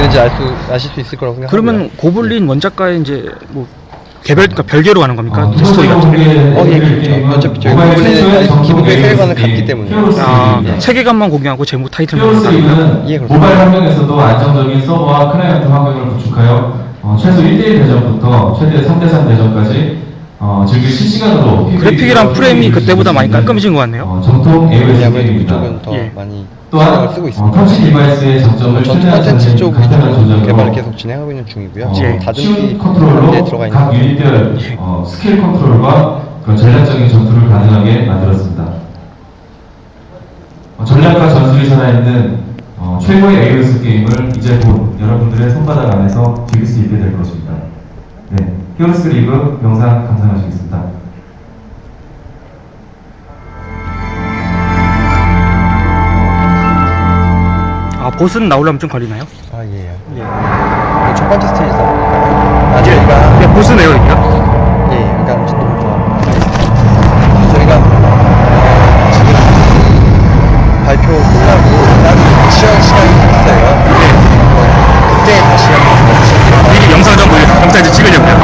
뭔지 알 수, 아실 수 있을 거라고 생각합니다. 그러면 고블린 원작과의 이제 뭐 개별, 그러니까 별개로 가는 겁니까? 어, 스토리가? 어, 예, 그렇죠. 어차피 저희 고블린은 기본적인 세계관을 갖기 때문에. 아, 예. 세계관만 공유하고 제목 타이틀만. 리그는 예, 그렇습니다. 모바일 환경에서도 안정적인 서버와 클라이언트 환경을 구축하여 어, 최소 1대1 대전부터 최대 3대3 대전까지 어, 즐길 실시간으로 그래픽이랑 프레임이 그때보다 많이 깔끔해진 것 같네요. 어, 정통 AOS 왜냐면 게임입니다. 그쪽은 더 예. 많이 또한 신경을 쓰고 어, 있습니다. 터치 디바이스의 장점을 전투 최대한 콘텐츠 쪽 간단한 개발을 계속 진행하고 있는 중이고요. 어, 쉬운 다듬기 컨트롤로 단계에 들어가 있는 각. 유닛별 어, 스킬 컨트롤과 그 전략적인 전투를 가능하게 만들었습니다. 어, 전략과 전술이 살아있는 어, 최고의 AOS 게임을 이제 곧 여러분들의 손바닥 안에서 즐길 수 있게 될 것입니다. 네, 피어스 리그 영상 감상하시겠습니다. 아, 보스는 나오려면 좀 걸리나요? 아, 예. 예. 예. 네, 첫 번째 스테이지다 아, 네. 저희가 네, 보스네요, 여기가. 예, 그러니까 음식 너무 좋아. 네. 저희가 아, 발표 끝나고 나중 시간 시간이 있어요. 带着七个人。